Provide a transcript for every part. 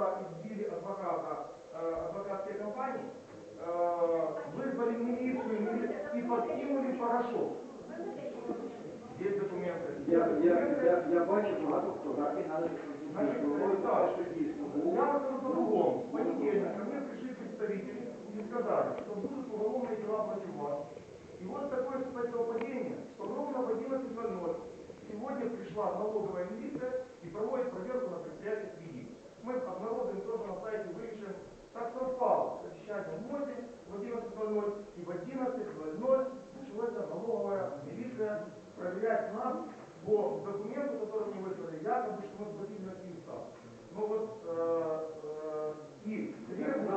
утра избили адвоката э, адвокатской компании, э, вызвали милицию мили- и подкинули порошок. Есть документы. Я, я, я, я бачу багато фотографій на Значит, так, що дійсно я скажу по-другому. В понедельник ко мне пришли представители и сказали, что будут уголовные дела против вас. И вот такое совпадение, что ровно в 11.00 сегодня пришла налоговая милиция и проводит проверку на предприятии СВИИ. Мы обнародуем тоже на сайте выше. Так совпало с совещанием в МОЗе в 11.00 и в 11.00 началась налоговая милиция проверять нас по документу, который мне выслали, якобы, что мы платили на Киевстар. Ну вот, э, э, и требует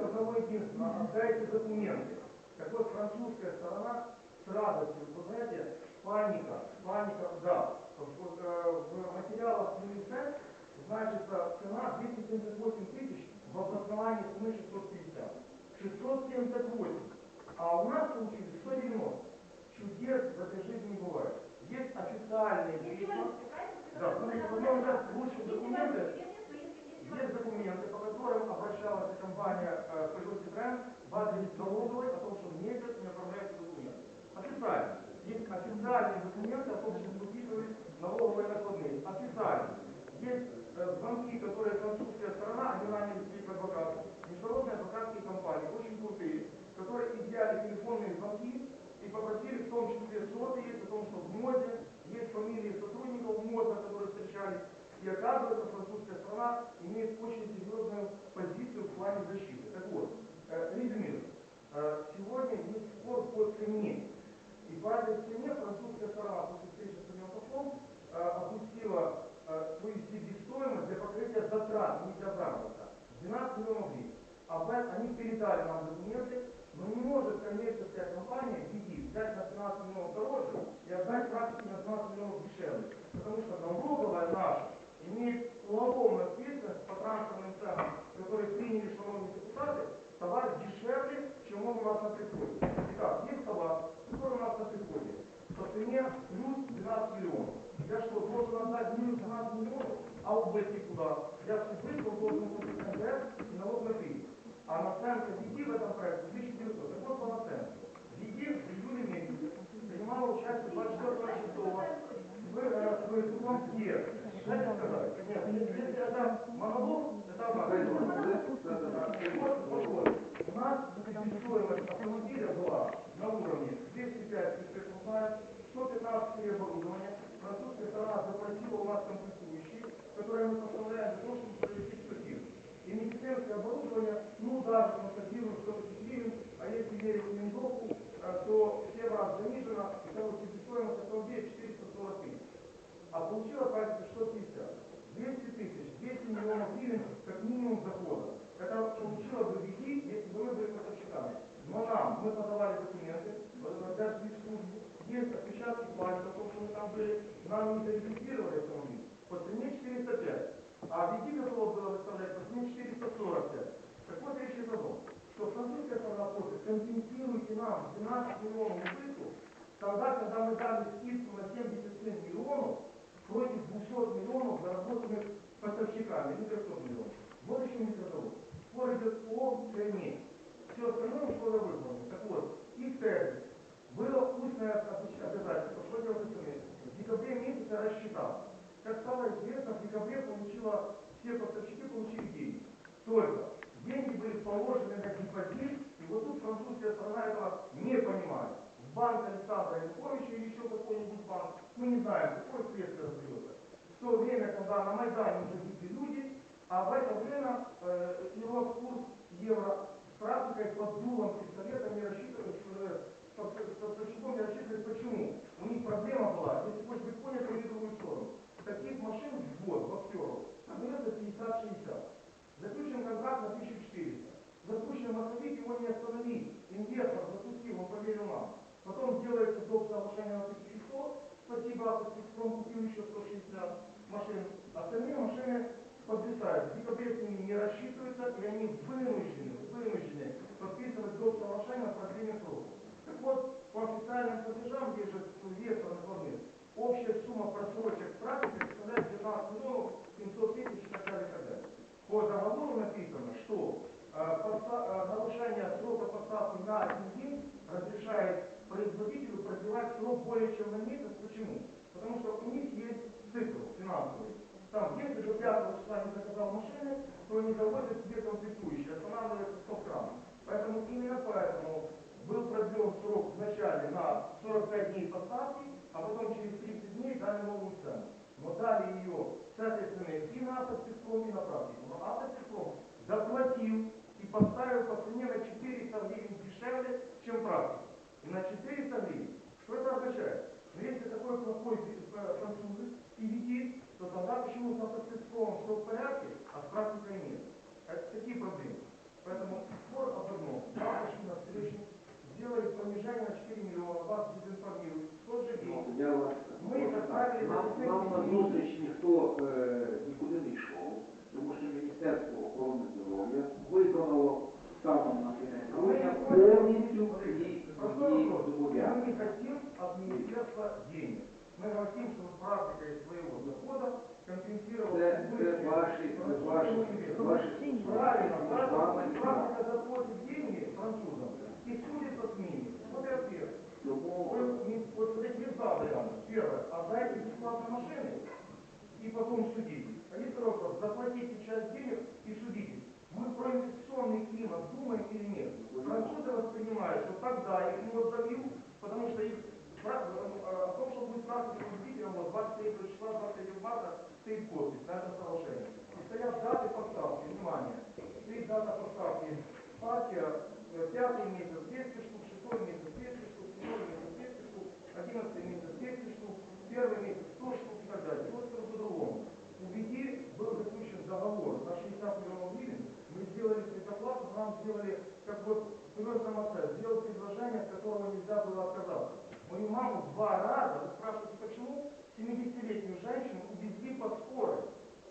одного, единственного, отдайте документы. Так вот, французская сторона с радостью, вы знаете, паника, паника, да. В, э, в материалах ЮНИСЕФ значится цена 278 тысяч в обосновании цены 650. 678. А у нас получили 190. Чудес в этой жизни не бывает. Есть официальные письма. Да, смотрите, уже лучше документы. Есть документы, по которым обращалась компания э, Peugeot Citroën в адрес налоговой о том, что месяц не оформляются документы. Официально. Есть официальные документы о том, что выписывались налоговые накладные. Официально. Есть э, звонки, которые французская сторона, они наняли своих адвокатов, международные адвокатские компании, очень крутые, которые изъяли телефонные звонки и попросили в том числе соты есть о том, что в МОЗе есть фамилии сотрудников МОЗа, которые встречались, и оказывается, французская страна имеет очень серьезную позицию в плане защиты. Так вот, э, резюмирую. Э, сегодня есть спор по цене. И по этой цене французская сторона после встречи с своим послом э, опустила э, свою себестоимость для не для заработка, 12 миллионов. Об этом они передали нам документы, но не может коммерческая компания ВИДИ взять на 12 миллионов дороже и отдать практически на 12 миллионов дешевле. Потому что налоговая наша имеет уголовную ответственность по трансферным ценам, которые приняли шановные депутаты, товар дешевле, чем он у нас на приходе. Итак, есть товар, который у нас на приходе, по цене плюс 12 миллионов. Я что, должен отдать минус 12 миллионов, а УБС куда? Я выплыл, должен платить НДС и налог на прибыль. А наценка ВИДИ в этом проекте 1900. Так вот по наценке. ВИДИ в июле месяце принимала участие 24 числа в, в судном суде. Дайте сказать. Нет, если это монолог, это одна вот, вот, вот. У нас себестоимость автомобиля была на уровне 205 спецмонтаж, 115 переоборудования. Французская сторона запросила у нас комплектующие, которые мы поставляем для того, чтобы провести экспертизу. И медицинское оборудование, ну даже 100 гривен, а если верить Миндоку, э, то в 7 раз занижена, и того себестоимость автомобиля 440 тысяч. А получила практика 650. 200 тысяч, 200 миллионов гривен как минимум дохода. Это получила бы ВИДИ, если бы мы были поставщиками. Но нам, мы подавали документы, даже в службу, есть отпечатки пальцев, то, что мы там были, нам не зарегистрировали автомобиль. По цене 405. А ВИДИ готова была выставлять по цене 445. Так вот речь идет о что французская сторона просит, компенсируйте нам 12 миллионов убытков, тогда, когда мы дали скидку на 77 миллионов против 200 миллионов заработанных поставщиками, или 300 миллионов. Вот еще не разговор. Спор идет о цене. Все остальное условия выполнены. Так вот, их тезис. Было устное обязательство, делать остальные. В декабре месяце рассчитал. Как стало известно, в декабре получила, все поставщики получили деньги. Только деньги были положены на депозит, и вот тут французская сторона этого не понимает. В банк Александра Януковича или еще какой-нибудь банк, мы не знаем, какое следствие разберется. В то время, когда на Майдане уже гибли люди, а в это время э, его курс евро с практикой под дулом пистолета не рассчитывает, э, с поставщиком не рассчитывает. Почему? У них проблема была, если хочешь быть понят, или другую сторону. Таких машин в год, боксеров, продается 50-60. Заключен контракт на 1400. Запущен мостовик, его не остановить. Инвестор запустил, он поверил нам. Потом делается доп. соглашение на 1100. Спасибо, Автоспецпром купил еще 160 машин. Остальные машины подвисают. В с ними не рассчитываются, и они вынуждены, вынуждены подписывать доп. соглашение на продление срока. Так вот, по официальным платежам, же вес накладных, общая сумма просрочек в практике составляет 12 миллионов 700 тысяч по договору написано, что э, э, нарушение срока поставки на один день разрешает производителю продлевать срок более чем на месяц. Почему? Потому что у них есть цикл финансовый. Там, если до 5 числа не заказал машины, то не доводят себе комплектующие, останавливается стоп-кран. Поэтому именно поэтому был продлен срок вначале на 45 дней поставки, а потом через 30 дней дали новую цену. Но дали ее, соответственно, и на автоспецком, и на практику. Но автоспецком доплатил и поставил по цене на 400 гривен дешевле, чем практика. И на 400 гривен. Что это означает? Но если такой плохой э, француз и видит, то тогда почему с автоспецком все в порядке, а с практикой нет? Это такие проблемы. Поэтому спор об одном. Два пошли на встречу, сделали понижение на 4 миллиона, вас дезинформируют. В тот же Ну, день я вас Ми направили нам, запитання нам на до зустріч ніхто е, нікуди не йшов, тому що Міністерство охорони здоров'я виконало станом на кінець грудня повністю всі Простой свої вопрос. Мы зобов'язання. не хотим от министерства денег. Мы хотим, чтобы практика из своего дохода компенсировала Це, убытки це ваші, це французскому ваші, инвестору. ваші Правильно, практика, Вам- практика заплатит деньги французам и судится с ними. Вот и ответ. Тому Вот, не- вот смотрите, есть два варианта. Первое, отдайте бесплатно машины и потом судитесь. Второй вопрос, заплатите часть денег и судитесь. Мы про инвестиционный климат думаем или нет? Французы воспринимают, что тогда их мозг забил, потому что их пра- э, о том, что будет практика победителем, вот 23 числа, 23 марта стоит подпись на это соглашение. И стоят даты поставки, внимание, стоит дата поставки партия, э, пятый месяц 200 штук, шестой месяц 200 штук, седьмой месяц 200 штук, одиннадцатый месяц 200 штук, первый месяц 100 штук и так далее. Вот это по-другому. У ВИДИ был заключен договор на 60 миллионов гривен, мы сделали предоплату, нам сделали, как вот серьезно отца, сделал предложение, от которого нельзя было отказаться. Мою маму два раза, вы спрашиваете, почему? 70-летнюю женщину увезли под скорой.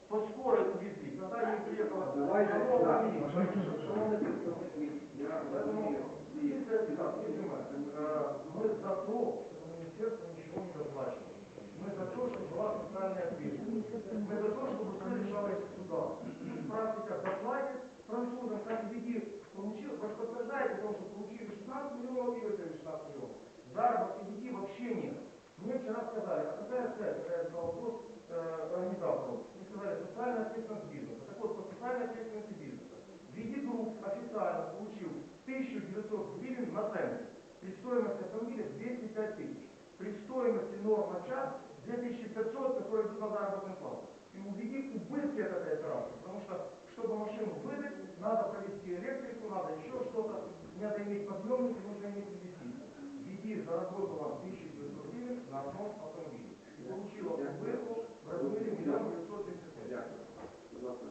По скорой увезли. Когда ей приехала давайте здоровая так, милиция. шановні представники, я Поэтому, розумію, і- если это так, видимо, э, мы за то, чтобы министерство ничего не доплачивало. Мы за то, чтобы была социальная ответственность. Мы за то, чтобы все решалось в судах. Пусть практика доплатит французам, как види, получил, подтверждаете о том, что получили 16 миллионов и выиграли 16 миллионов. Заработка детей вообще нет. Мне вчера сказали, а какая связь, когда я задал вопрос э, организатору, мне сказали, социальная ответственность бизнеса. Так вот, по социальной ответственности бизнеса. Види групп официально получил 1900 гривен на центр. При стоимости автомобиля 205 тысяч. При стоимости норм на час 2500, которые идут на заработную плату. И увидеть убытки от этой операции, потому чтобы машину выдать, надо провести электрику, надо еще что-то, надо иметь подъемник, нужно иметь инвестиции. Види заработала 1900 гривен на одном автомобиле. И получила убытку в размере 1 975. Дякую. Будь ласка.